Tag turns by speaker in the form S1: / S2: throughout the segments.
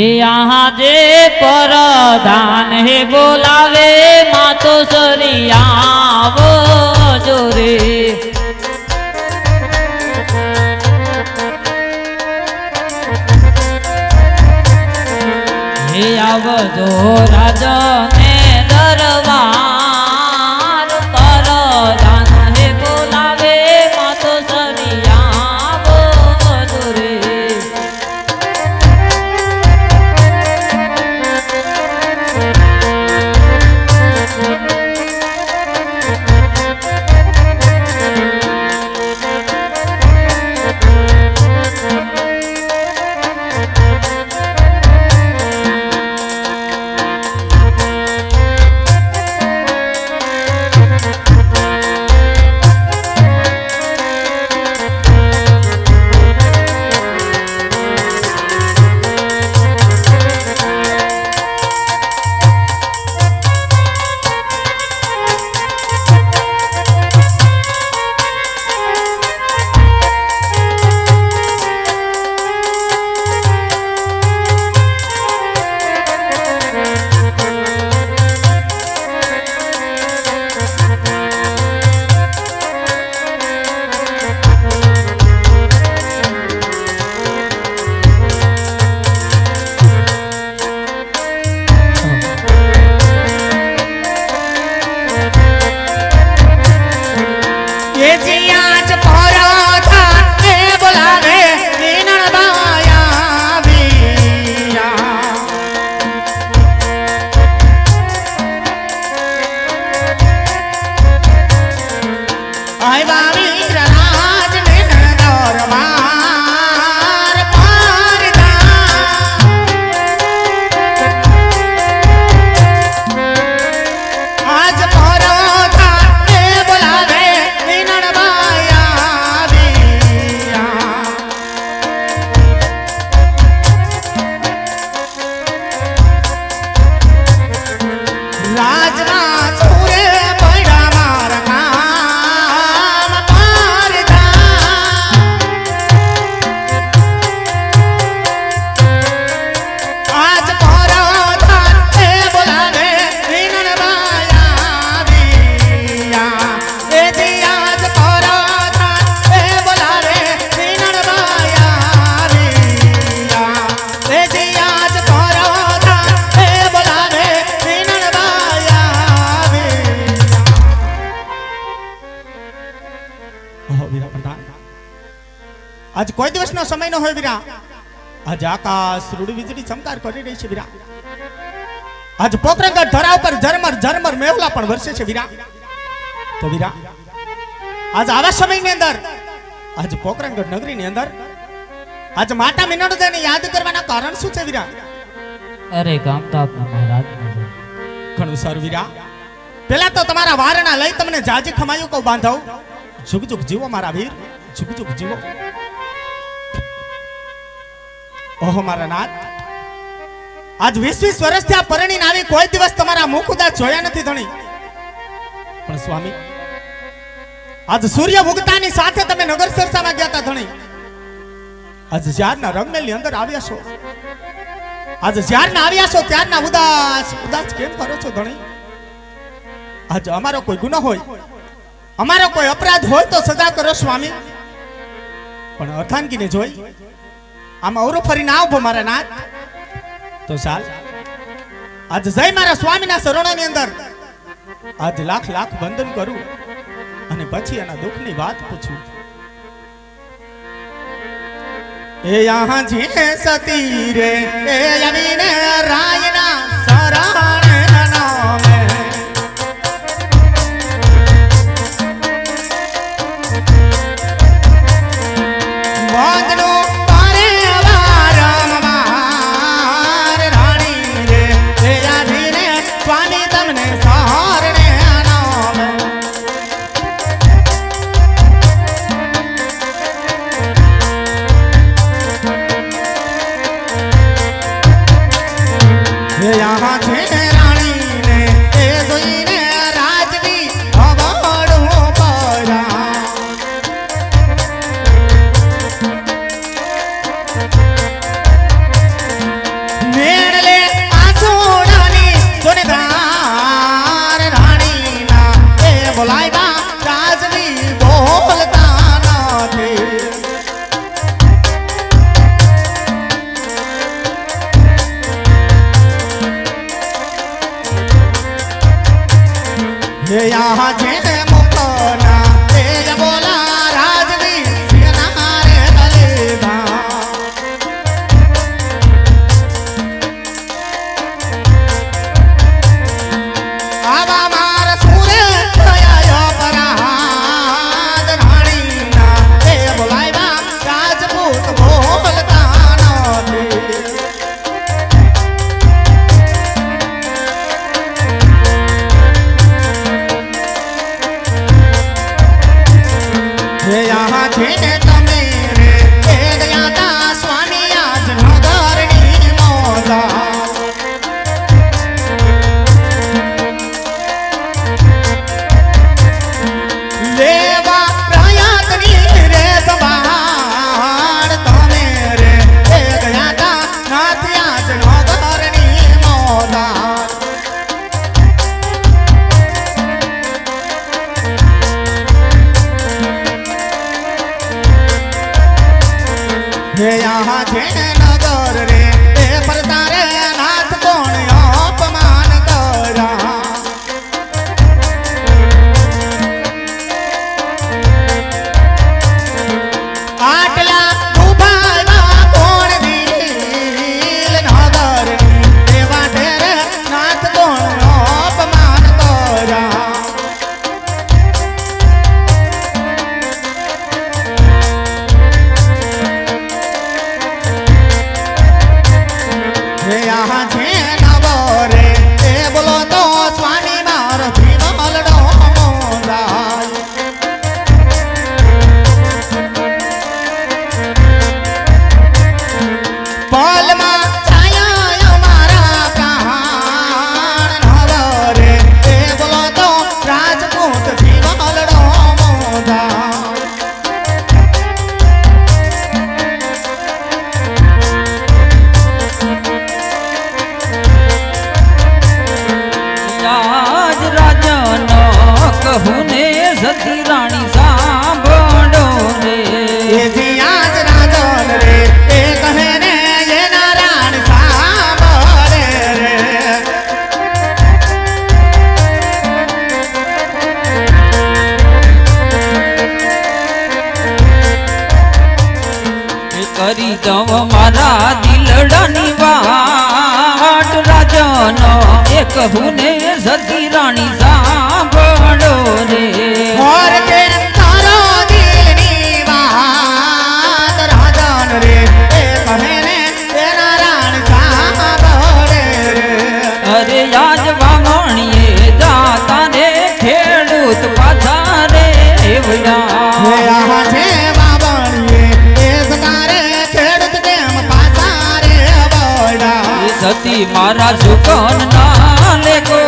S1: यहाँ जे परधान हे बोलावे मातो
S2: सरिया वो हे आव जो राजा આજ કોઈ દિવસનો સમય ન હોય વીરા. આજ આકાશ રૂડી વીજળી ચમકાર કરી રહી છે વીરા. આજ પોકરંગર ધરા ઉપર ઝરમર ઝરમર મેવલા પણ વરસે છે વીરા. તો વીરા આજ આવા સમયની અંદર આજ પોકરંગર નગરીની અંદર આજ માતા મિનોરજાને યાદ કરવાના કારણ શું છે વીરા?
S1: અરે ગામતાપના મહારાજ
S2: ઘણું સારું વીરા. પેલા તો તમારા વારણા લઈ તમને જાજી ખમાયું કહું બાંધવ. જુગ જુગ જીવો મારા વીર. જુગ જીવો ઓહો, મારા નાથ. આજ વીસ વીસ વર્ષથી આ પરણી આવી કોઈ દિવસ તમારા મુખ ઉદાસ જોયા નથી ધણી. પણ સ્વામી, આજ સૂર્ય ઉગતાની સાથે તમે નગર સરસામાં ગયા હતા ધણી. આજ જ્યારના રંગમેલની અંદર આવ્યા છો. આજ જ્યારના આવ્યા છો, ત્યારના ઉદાસ ઉદાસ કેમ કરો છો ધણી? આજ અમારો કોઈ ગુનો હોય, અમારો કોઈ અપરાધ હોય તો સજા કરો, સ્વામી. પણ અર્થાંગીને જોઈ, આમ અવરો ફરીને આવો મારા નાથ. તો ચાલ, આજ જય મારા સ્વામીના શરણોની અંદર. આજ લાખ લાખ વંદન કરું અને પછી એના દુઃખની વાત પૂછું. એ યહાં જે સતી રે, એ યમીને રાયના શરણ. আজ খেয়ে 月
S1: 牙天，千。વહુને સતી રાણી સાંભળો રે.
S2: એ જીયાજ રાજન રે એ કહે રે.
S1: એ મારા દિલડાની વાત રાજન એક હુને સતી રાણી નથી મારા સુકન ના લેખો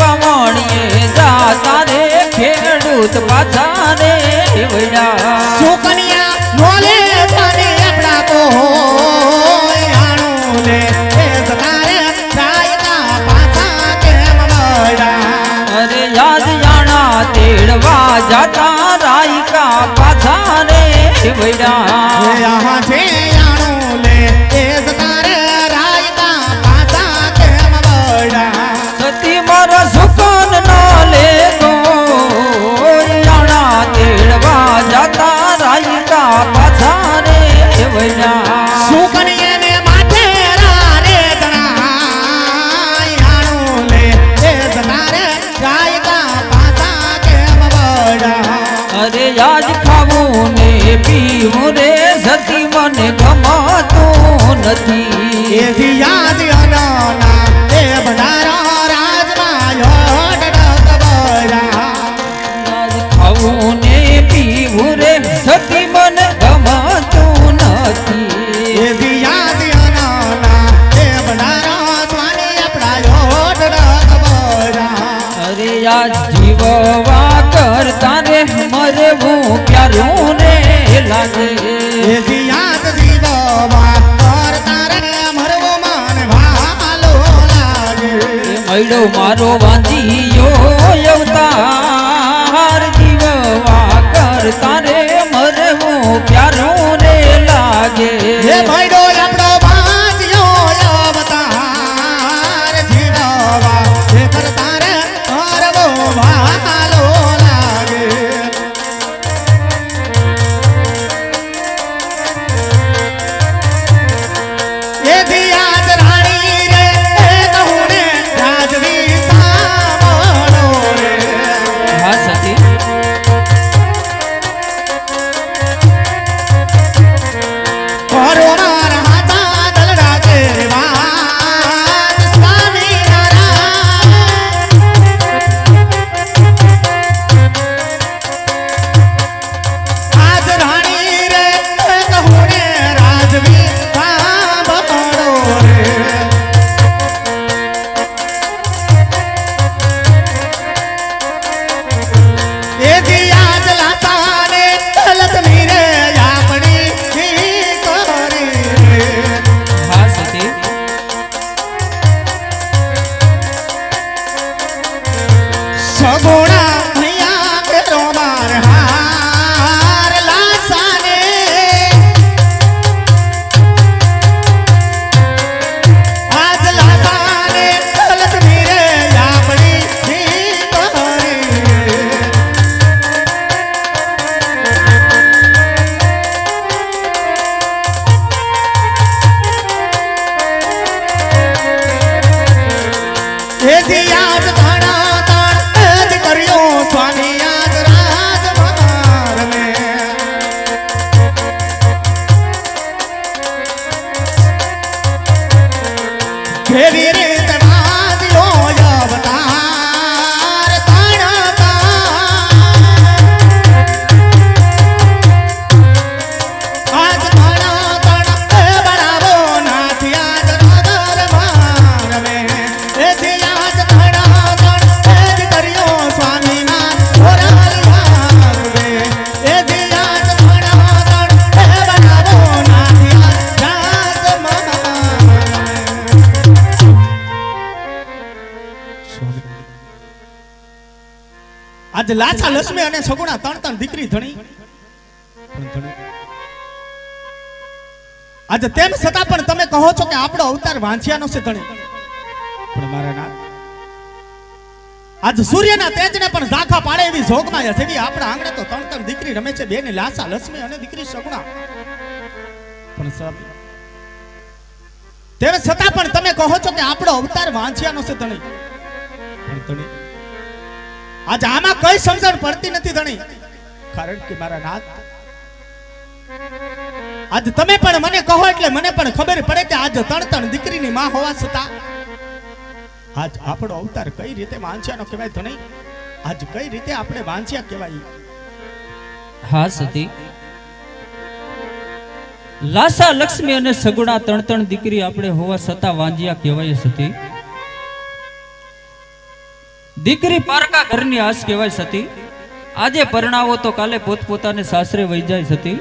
S1: વામણીએ જાતા રે ખેડૂત પાછા રે વૈડા
S2: સુકન્યા બોલે સાને આપણા કો
S1: જાતા રાયકા પાછા રે વૈડા
S2: છે
S1: નથી.
S2: એથી યાદ
S1: પડ્યો મારો વાંધીયો અવતાર જીવવા કરતા રે મરવો પ્યાર
S2: આજ લાચા લક્ષ્મી અને સગુણા ત્રણ ત્રણ દીકરી ધણી. આજે તેમ છતાં પણ તમે કહો છો કે આપણો અવતાર વાંચ્યાનો છે ધણી. પણ મારા ના આજ સૂર્યના તેજને પણ ઝાંખા પાડે એવી જોગમાં જેવી આપણા આંગણે તો ત્રણ ત્રણ દીકરી રમે છે. બેની લાસા લક્ષ્મી અને દીકરી સગુણા પણ સ્વામી તેમ છતાં પણ તમે કહો છો કે આપણો અવતાર વાંચ્યાનો છે ધણી. પણ ધણી આજે આમાં કઈ સમજણ પડતી નથી ધણી. કારણ કે મારા નાથ, આજ તમે પણ મને કહો એટલે મને પણ ખબર પડે કે આજ ત્રણ ત્રણ દીકરીની માં હોવા છતાં આજ આપણો અવતાર કઈ રીતે વાંચ્યાનો કહેવાય નહીં આજ કઈ રીતે આપણે વાંચ્યા કહેવાય?
S1: હા, સતી. લાસા, લક્ષ્મી અને સગુણા ત્રણ ત્રણ દીકરી આપણે હોવા છતાં વાંજ્યા કહેવાય, સતી. દીકરી પારકા ઘરની આસ કહેવાય સતી. આજે પરણાવો તો કાલે પોતપોતાને સાસરે વહી જાય સતી.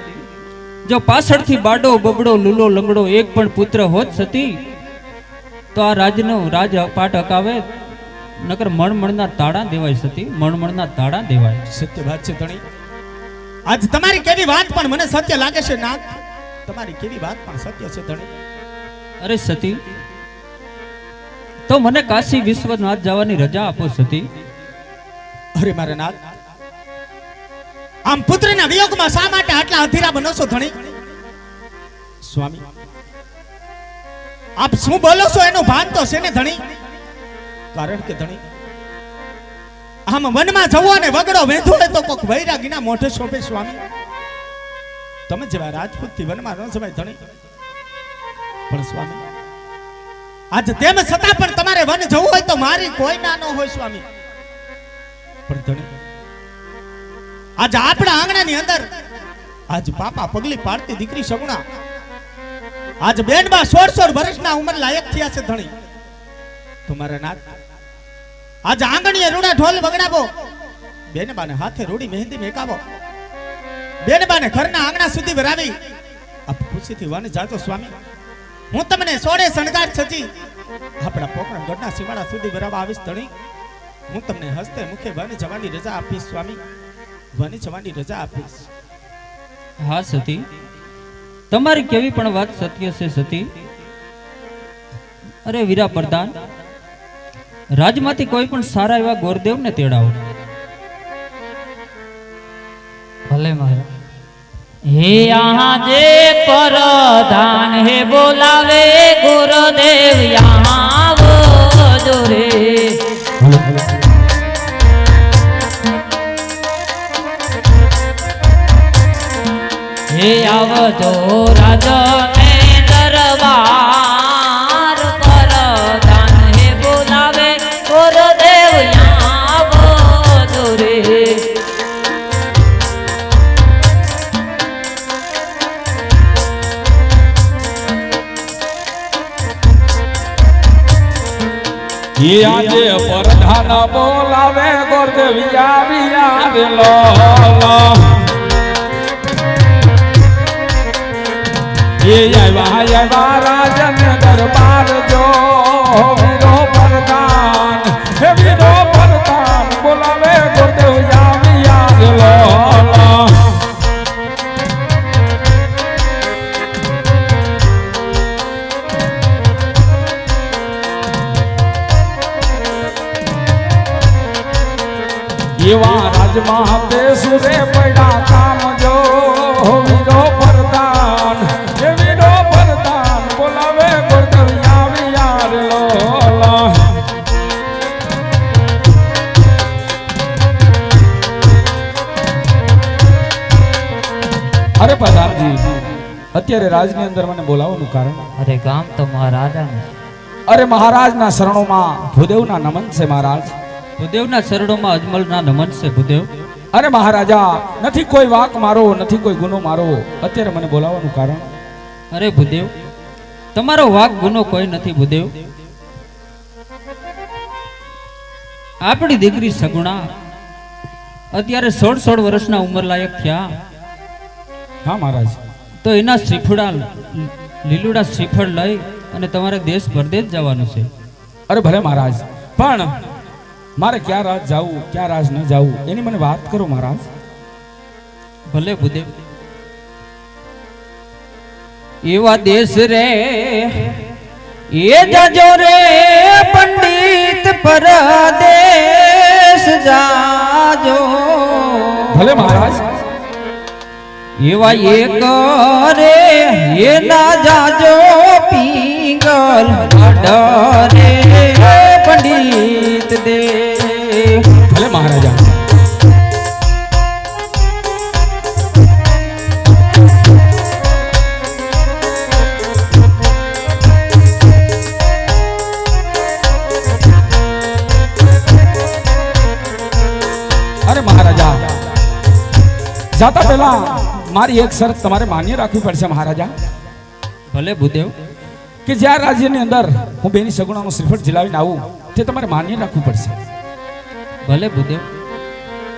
S1: જો પાછળથી બાડો બબડો લૂલો લંગડો એક પણ પુત્ર હોત સતી તો આ રાજનો રાજ પાટ હકાવે નકર મણમણના તાળા દેવાય સતી મણમણના તાળા દેવાય.
S2: સત્ય વાત છે ધણી આજ તમારી કેવી વાત પણ મને સત્ય લાગે છે ના તમારી કેવી વાત પણ સત્ય છે ધણી
S1: અરે સતી તો મને કાશી વિશ્વનાથ જવાની રજા આપો સતી.
S2: અરે મારા નાથ, આમ પુત્રના વિયોગમાં શા માટે આટલા અધીરા બનો છો ધણી સ્વામી, આપ શું બોલો છો એનું ભાન તો છે ને ધણી? કારણ કે ધણી, આમ વનમાં જવો અને વગડો વેધો હોય તો કોક વૈરાગીના મોઢે શોભે સ્વામી. તમે જેવા રાજપૂતથી વનમાં ન જવાય ધણી. પણ સ્વામી આજ તેમ છતાં પણ તમારે વન જવું હોય તો મારી કોઈ ના ન હોય સ્વામી. પણ આજ આપણા આંગણાની અંદર આજ પાપા પગલી પાડતી દીકરી સગુણા. આજ બેનમાં સોળ સોળ વર્ષના ઉંમર લાયક થયા છે ધણી. તમારા નાથ આજ આંગણીએ રૂડા ઢોલ વગડાવો. બેનબાને હાથે રૂડી મહેંદી મેકાવો. બેનબાને ઘરના આંગણા સુધી વરાવી. આપ ખુશીથી વન જાતો સ્વામી. હું તમને સોળે શણગાર છચી આપણા પોકરણ ગઢના સીમાડા સુધી ભરાવા આવીશ ધણી. હું તમને હસ્તે મુખે વન જવાની રજા આપીશ, સ્વામી. વન જવાની રજા આપીશ.
S1: હા, સતી. તમારી કેવી પણ વાત સત્ય છે, સતી. અરે, વીરા પ્રધાન, રાજમાંથી કોઈ પણ સારા એવા ગોરદેવને તેડાવો.
S3: ભલે, મહારાજ. હે યહાં જે પરધાન હે બોલાવે ગુરુદેવ યહાં આવો જો રે
S4: હે આવજો રાજા આજે પ્રધાન બોલાવે ગોરદેવિયા વિયારેલો એ આવ્યા આવ્યા રાજન દરબાર જો. અત્યારે રાજની અંદર મને બોલાવવાનું કારણ?
S3: અરે ગામ તો મહારાજાને
S4: અરે મહારાજના શરણોમાં ભૂદેવના નમન છે મહારાજ.
S1: ભૂદેવના શરણોમાં અજમલના નમન છે ભૂદેવ.
S4: અરે મહારાજા નથી કોઈ વાક મારો નથી કોઈ ગુનો મારો. અત્યારે મને બોલાવવાનું કારણ?
S1: અરે ભૂદેવ તમારો વાક ગુનો કોઈ નથી ભૂદેવ. આપણી દીકરી સગુણા અત્યારે સોળ સોળ વર્ષના ઉંમર લાયક થયા.
S4: હા, મહારાજ.
S1: તો એના શ્રીફળા લીલુડા શ્રીફળ લઈ અને તમારે દેશ પરદેશ જવાનું છે.
S4: અરે ભલે, મહારાજ. પણ મારે ક્યાં રાજ જવું, ક્યાં રાજ ન જવું, એની મને વાત કરો, મહારાજ.
S1: ભલે, ભૂદેવ. એવા દેશ રે, એ જજો રે, પંડિત પરદેશ જાજો.
S4: ભલે, મહારાજ.
S1: એવા એક રે એ ના જાજો પિંગલ ડરે
S4: એક શરત તમારે માન્ય રાખવી પડશે મહારાજા.
S1: ભલે ભૂદેવ.
S4: કે જ્યાં રાજ્યની અંદર હું બેની સગુણાનું શ્રીફળ જિલાવીને આવું તે તમારે માન્ય રાખવું પડશે.
S1: ભલે ભૂદેવ.